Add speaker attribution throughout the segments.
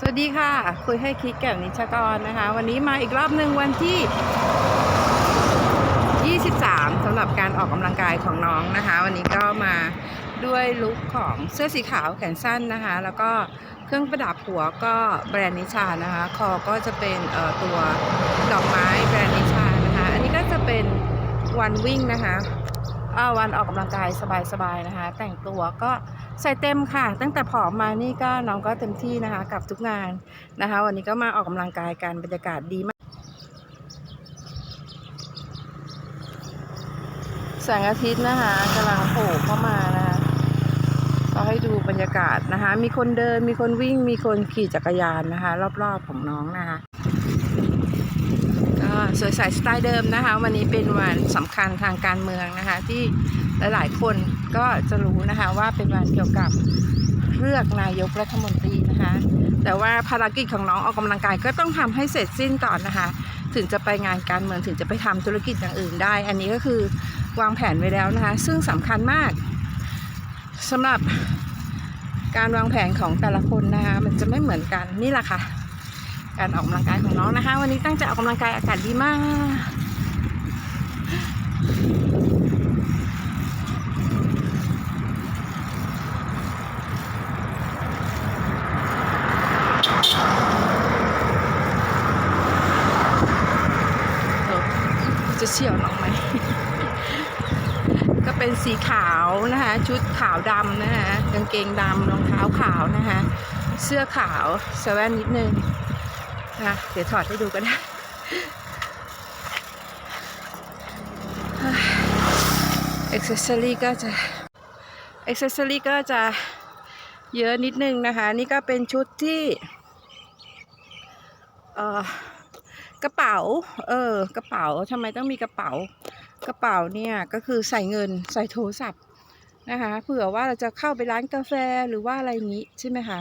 Speaker 1: สวัสดีค่ะ คุยให้คิดแก่นิชกรนะคะ วันนี้มาอีกรอบหนึ่งวันที่ 23สำหรับการออกกำลังกายของน้องนะคะ วันนี้ก็มาด้วยลุคของเสื้อสีขาวแขนสั้นนะคะ แล้วก็เครื่องประดับหัวก็แบรนด์นิชานะคะ คอก็จะเป็นตัวดอกไม้แบรนด์นิชานะคะ อันนี้ก็จะเป็นวันวิ่งนะคะวันออกกำลังกายสบายๆนะคะ แต่งตัวก็ ใส่เต็มค่ะ ตั้งแต่ผอมมานี่ก็น้องก็เต็มที่นะคะ กับทุกงานนะคะ วันนี้ก็มาออกกำลังกายกันบรรยากาศดีมาก แสงอาทิตย์นะคะกำลังโผล่เข้ามานะคะก็ให้ดูบรรยากาศนะคะ มีคนเดินมีคนวิ่งมีคนขี่จักรยานนะคะ รอบๆของน้องนะคะก็สวยใสสไตล์เดิมนะคะ วันนี้เป็นวันสำคัญทางการเมืองนะคะ ที่หลายๆคน ก็จะรู้นะคะว่าเป็นวันเกี่ยวกับเลือกนายกรัฐมนตรีนะคะ แต่ว่าภารกิจของน้องออกกำลังกายก็ต้องทำให้เสร็จสิ้นก่อนนะคะ ถึงจะไปงานการเมืองถึงจะไปทำธุรกิจอย่างอื่นได้ อันนี้ก็คือวางแผนไว้แล้วนะคะ ซึ่งสำคัญมากสำหรับการวางแผนของแต่ละคนนะคะ มันจะไม่เหมือนกันนี่แหละค่ะ การออกกำลังกายของน้องนะคะ วันนี้ตั้งใจออกกำลังกายอากาศดีมาก เออ จะเฉี่ยวน้องไหม ก็เป็นสีขาวนะคะ ชุดขาวดำนะคะกางเกงดำรองเท้าขาวนะคะ เสื้อขาวสแวนนิดนึงนะเดี๋ยวถอดให้ดูก็ได้เอ็กเซสซอรี่ก็จะเอ็กเซสซอรี่ก็จะเยอะนิดนึงนะคะ นี่ก็เป็นชุดที่เอ่อ ระเป๋า เออ กระเป๋าทำไมต้องมีกระเป๋า กระเป๋าเนี่ยก็คือใส่เงินใส่โทรศัพท์นะคะเผื่อว่าเราจะเข้าไปร้านกาแฟหรือว่าอะไรนี้ใช่ไหมคะ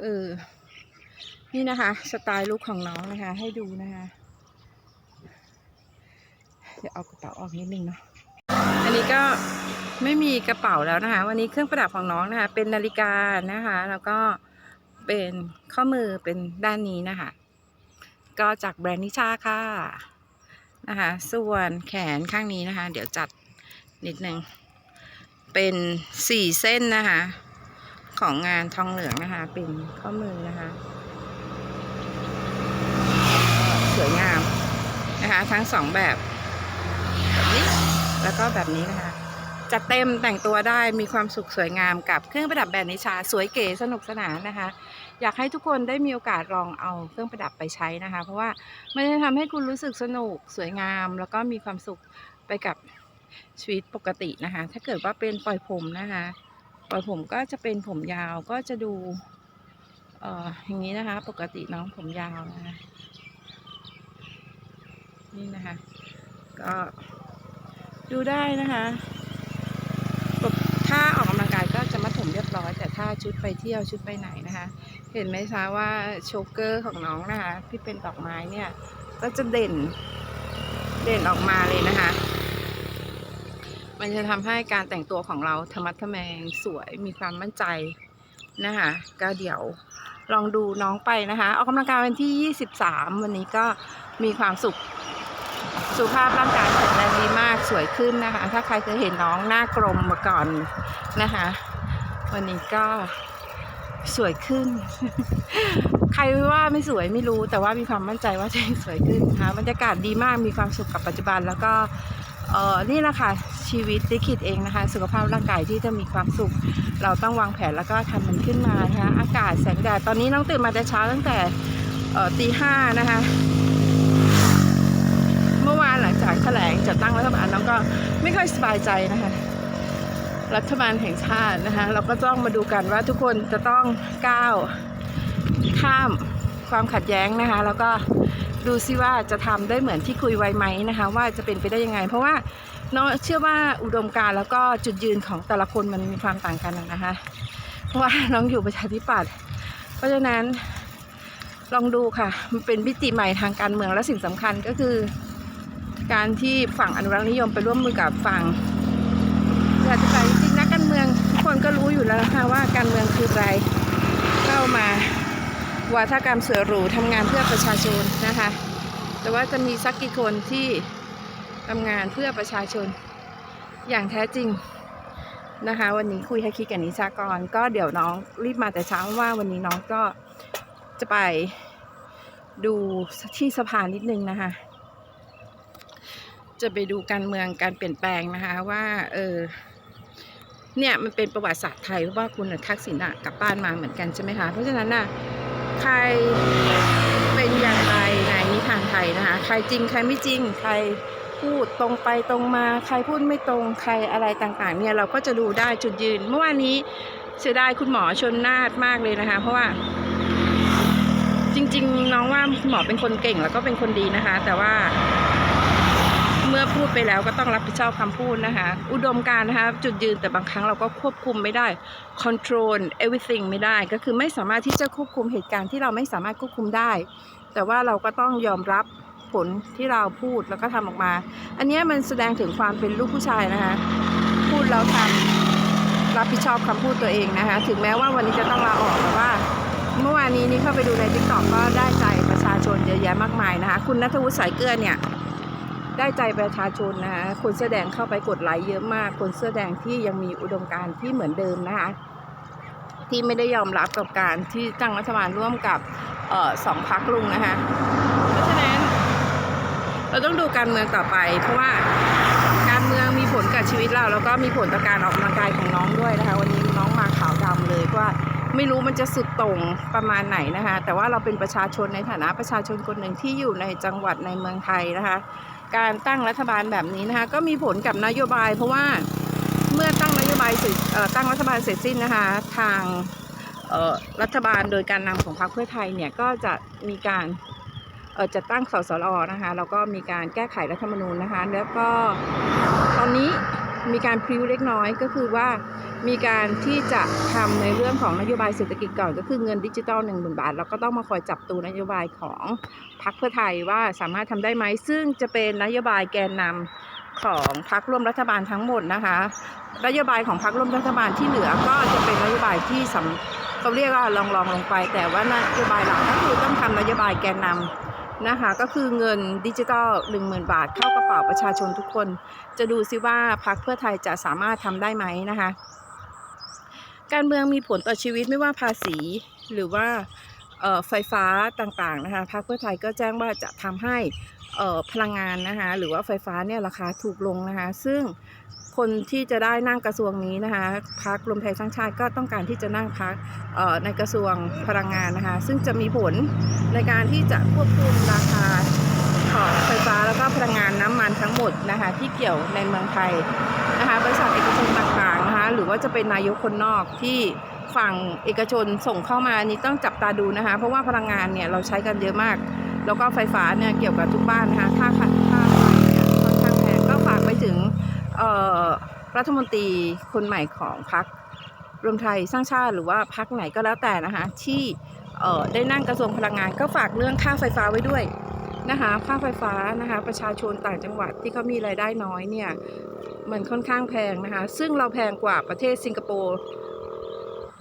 Speaker 1: เออนี่นะคะสไตล์ลุคของน้องนะคะ ให้ดูนะคะเดี๋ยวเอากระเป๋าออกนิดนึงเนาะอันนี้ก็ไม่มีกระเป๋าแล้วนะคะ วันนี้เครื่องประดับของน้องนะคะ เป็นนาฬิกานะคะ แล้วก็เป็นข้อมือเป็นด้านนี้นะคะ ก็จากแบรนด์นิชาค่ะนะคะส่วนแขนข้างนี้นะคะ เดี๋ยวจัดนิดนึง เป็นสี่เส้นนะคะ ของงานทองเหลืองนะคะ เป็นข้อมือนะคะ สวยงามนะคะ ทั้งสองแบบแบบนี้แล้วก็แบบนี้นะคะจัดเต็มแต่งตัวได้มีความสุขสวยงามกับเครื่องประดับแบรนด์นิชา สวยเก๋สนุกสนานนะคะ อยากให้ทุกคนได้มีโอกาสลองเอาเครื่องประดับไปใช้นะคะ เพราะว่ามันจะทำให้คุณรู้สึกสนุกสวยงาม แล้วก็มีความสุขไปกับชีวิตปกตินะคะ ถ้าเกิดว่าเป็นปล่อยผมนะคะ ปล่อยผมก็จะเป็นผมยาวก็จะดูเอ่ออย่างนี้นะคะ ปกติน้องผมยาวนะคะนี่นะคะ ก็ดูได้นะคะถ้าออกกำลังกายก็จะมัดผมเรียบร้อย แต่ถ้าชุดไปเที่ยวชุดไปไหนนะคะ เห็นไหมคะว่าโชกเกอร์ของน้องนะคะที่เป็นดอกไม้เนี่ย ก็จะเด่น เด่นออกมาเลยนะคะ มันจะทำให้การแต่งตัวของเราธรรมัดทแมงสวยมีความมั่นใจนะคะก็เดี๋ยวลองดูน้องไปนะคะออกกำลังกายวันที่ 23 วันนี้ก็มีความสุขสุขภาพร่างกายแข็งแรงดีมากสวยขึ้นนะคะ ถ้าใครเคยเห็นน้องหน้ากลมมาก่อนนะคะ วันนี้ก็ สวยขึ้น ใครว่าไม่สวยไม่รู้ แต่ว่ามีความมั่นใจว่าจะสวยขึ้นนะคะบรรยากาศดีมากมีความสุขกับปัจจุบัน แล้วก็เออนี่แหละค่ะชีวิตลิขิตเองนะคะ สุขภาพร่างกายที่จะมีความสุข เราต้องวางแผนแล้วก็ทำมันขึ้นมานะคะอากาศแสงแดดตอนนี้น้องตื่นมาแต่เช้าตั้งแต่เออตีห้านะคะเมื่อวานหลังจากแถลงจัดตั้งรัฐบาลน้องก็ไม่ค่อยสบายใจนะคะ รัฐบาลแห่งชาตินะคะเราก็ต้องมาดูกันว่าทุกคนจะต้องก้าวข้ามความขัดแย้งนะคะ แล้วก็ดูซิว่าจะทำได้เหมือนที่คุยไว้ไหมนะคะ ว่าจะเป็นไปได้ยังไง เพราะว่าน้องเชื่อว่าอุดมการแล้วก็จุดยืนของแต่ละคนมันมีความต่างกันนะคะ เพราะว่าน้องอยู่ประชาธิปัตย์เพราะฉะนั้นลองดูค่ะ มันเป็นมิติใหม่ทางการเมืองและสิ่งสำคัญก็คือ การที่ฝั่งอนุรักษ์นิยมไปร่วมมือกับฝั่งประชาธิปไตยจริงๆนัก ก็รู้อยู่แล้วนะคะว่าการเมืองคืออะไรเข้ามาวาทกรรมเสือหรูทำงานเพื่อประชาชนนะคะ แต่ว่าจะมีสักกี่คนที่ทำงานเพื่อประชาชนอย่างแท้จริงนะคะ วันนี้คุยให้คิดกับนิชากร ก็เดี๋ยวน้องรีบมาแต่เช้าว่าวันนี้น้องก็จะไปดูที่สะพานนิดนึงนะคะ จะไปดูการเมืองการเปลี่ยนแปลงนะคะว่าเออ เนี่ยมันเป็นประวัติศาสตร์ไทยเพราะว่าคุณทักษิณอะกลับบ้านมาเหมือนกันใช่ไหมคะ เพราะฉะนั้นน่ะใครเป็นอย่างไรในนิทานไทยนะคะ ใครจริงใครไม่จริง ใครพูดตรงไปตรงมา ใครพูดไม่ตรงใครอะไรต่างๆ เนี่ยเราก็จะดูได้จุดยืน เมื่อวานนี้เสียดายคุณหมอชนนาดมากเลยนะคะ เพราะว่า จริง ๆ น้องว่าคุณหมอเป็นคนเก่งแล้วก็เป็นคนดีนะคะ แต่ว่า มื่อพูดไปแล้วก็ต้องรับผิดชอบคำพูดนะคะ อุดมการนะคะ จุดยืนแต่บางครั้งเราก็ควบคุมไม่ได้ control everything ไม่ได้ ก็คือไม่สามารถที่จะควบคุมเหตุการณ์ที่เราไม่สามารถควบคุมได้ แต่ว่าเราก็ต้องยอมรับผลที่เราพูดแล้วก็ทำออกมา อันนี้มันแสดงถึงความเป็นลูกผู้ชายนะคะ พูดแล้วทำรับผิดชอบคำพูดตัวเองนะคะ ถึงแม้ว่าวันนี้จะต้องลาออกแต่ว่าเมื่อวานนี้นี่เข้าไปดูในทิกตอกก็ได้ใจประชาชนเยอะแยะมากมายนะคะ คุณนัทวุฒิสายเกลือเนี่ย ได้ใจประชาชนนะคะคนเสื้อแดงเข้าไปกดไลค์เยอะมาก คนเสื้อแดงที่ยังมีอุดมการณ์ที่เหมือนเดิมนะคะที่ไม่ได้ยอมรับกับการที่ตั้งรัฐบาลร่วมกับออสองพักลุงนะคะเพราะฉะนั้น เราต้องดูการเมืองต่อไป เพราะว่าการเมืองมีผลกับชีวิตเราแล้วก็มีผลต่อการออกกำลังกายของน้องด้วยนะคะ วันนี้น้องมาขาวดำเลยว่าไม่รู้มันจะสุดต่งประมาณไหนนะคะ แต่ว่าเราเป็นประชาชนในฐานะประชาชนคนหนึ่งที่อยู่ในจังหวัดในเมืองไทยนะคะ การตั้งรัฐบาลแบบนี้นะคะ ก็มีผลกับนโยบาย เพราะว่าเมื่อตั้งนโยบายเสร็จตั้งรัฐบาลเสร็จสิ้นนะคะ ทางรัฐบาลโดยการนำของพรรคเพื่อไทยเนี่ยก็จะมีการจะตั้งสสรนะคะแล้วก็มีการแก้ไขรัฐธรรมนูญนะคะ แล้วก็ตอนนี้มีการพริ้วเล็กน้อยก็คือว่า มีการที่จะทำในเรื่องของนโยบายเศรษฐกิจก่อนก็คือเงินดิจิตอล1 0,000บาทแล้วก็ต้องมาคอยจับตัวนโยบายของพรรคเพื่อไทยว่าสามารถทำได้ไหมซึ่งจะเป็นนโยบายแกนนำของพรรคร่วมรัฐบาลทั้งหมดนะคะนโยบายของพรรคร่วมรัฐบาลที่เหลือก็จะเป็นนโยบายที่สำเขาเรียกว่าลองลองลงไป แต่ว่านโยบายหลักก็คือต้องทำนโยบายแกนนำนะคะก็คือเงินดิจิตอล10,000 บาท เข้ากระเป๋าประชาชนทุกคน จะดูซิว่าพรรคเพื่อไทยจะสามารถทำได้ไหมนะคะ การเมืองมีผลต่อชีวิตไม่ว่าภาษีหรือว่าไฟฟ้าต่างๆนะคะพรรคเพื่อไทยก็แจ้งว่าจะทำให้พลังงานนะคะหรือว่าไฟฟ้าเนี่ยราคาถูกลงนะคะ ซึ่งคนที่จะได้นั่งกระทรวงนี้นะคะพรรครวมไทยสร้างชาติก็ต้องการที่จะนั่งพักในกระทรวงพลังงานนะคะ ซึ่งจะมีผลในการที่จะควบคุมราคาของไฟฟ้าแล้วก็พลังงานน้ำมันทั้งหมดนะคะที่เกี่ยวในเมืองไทยนะคะบริษัทเอกชนต่าง หรือว่าจะเป็นนายกคนนอกที่ฝั่งเอกชนส่งเข้ามานี่ต้องจับตาดูนะคะ เพราะว่าพลังงานเนี่ยเราใช้กันเยอะมาก แล้วก็ไฟฟ้าเนี่ยเกี่ยวกับทุกบ้านนะคะค่าค่าค่าไฟเนี่ยค่อนข้างแพงก็ฝากไปถึงรัฐมนตรีคนใหม่ของพรรครวมไทยสร้างชาติหรือว่าพรรคไหนก็แล้วแต่นะคะที่ได้นั่งกระทรวงพลังงานก็ฝากเรื่องค่าไฟฟ้าไว้ด้วย นะคะค่าไฟฟ้านะคะประชาชนต่างจังหวัดที่เขามีรายได้น้อยเนี่ยมันค่อนข้างแพงนะคะ ซึ่งเราแพงกว่าประเทศสิงคโปร์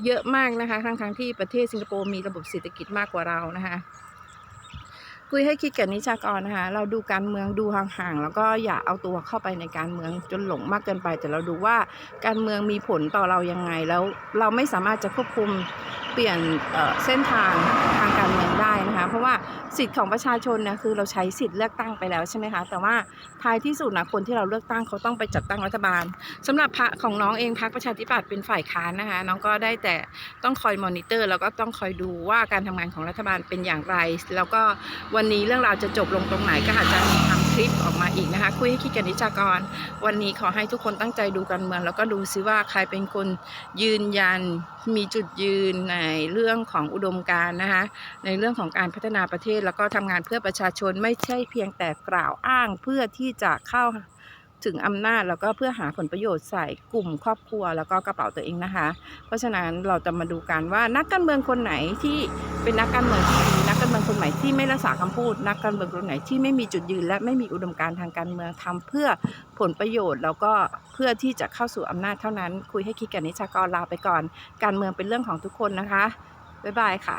Speaker 1: เยอะมากนะคะทั้งทั้งๆที่ประเทศสิงคโปร์มีระบบเศรษฐกิจมากกว่าเรานะคะคุยให้คิดกับนิชากรนะคะเราดูการเมืองดูห่างๆแล้วก็อย่าเอาตัวเข้าไปในการเมืองจนหลงมากเกินไป แต่เราดูว่าการเมืองมีผลต่อเรายังไงแล้วเราไม่สามารถจะควบคุมเปลี่ยนเเส้นทางทางการเมือง เพราะว่าสิทธิ์ของประชาชนเนี่ยคือเราใช้สิทธิ์เลือกตั้งไปแล้วใช่ไหมคะแต่ว่าท้ายที่สุดนะคนที่เราเลือกตั้งเขาต้องไปจัดตั้งรัฐบาลสำหรับพรรคของน้องเองพรรคประชาธิปัตย์เป็นฝ่ายค้านนะคะน้องก็ได้แต่ต้องคอยมอนิเตอร์แล้วก็ต้องคอยดูว่าการทำงานของรัฐบาลเป็นอย่างไร แล้วก็วันนี้เรื่องราวจะจบลงตรงไหนก็อาจจะมีคำ คลิปออกมาอีกนะคะ คุยให้คิดกันนิชากร วันนี้ขอให้ทุกคนตั้งใจดูการเมือง แล้วก็ดูซิว่าใครเป็นคนยืนยันมีจุดยืนในเรื่องของอุดมการนะคะ ในเรื่องของการพัฒนาประเทศแล้วก็ทำงานเพื่อประชาชนไม่ใช่เพียงแต่กล่าวอ้างเพื่อที่จะเข้าถึงอำนาจแล้วก็เพื่อหาผลประโยชน์ใส่กลุ่มครอบครัวแล้วก็กระเป๋าตัวเองนะคะ เพราะฉะนั้นเราจะมาดูกันว่านักการเมืองคนไหนที่เป็นนักการเมืองที่ดี การเมืองคนไหนที่ไม่รักษาคำพูด นักการเมืองคนไหนที่ไม่มีจุดยืน และไม่มีอุดมการณ์ทางการเมืองทำเพื่อผลประโยชน์ แล้วก็เพื่อที่จะเข้าสู่อำนาจเท่านั้น คุยให้คิดกับนิชากรลาไปก่อน การเมืองเป็นเรื่องของทุกคนนะคะบ๊ายบายค่ะ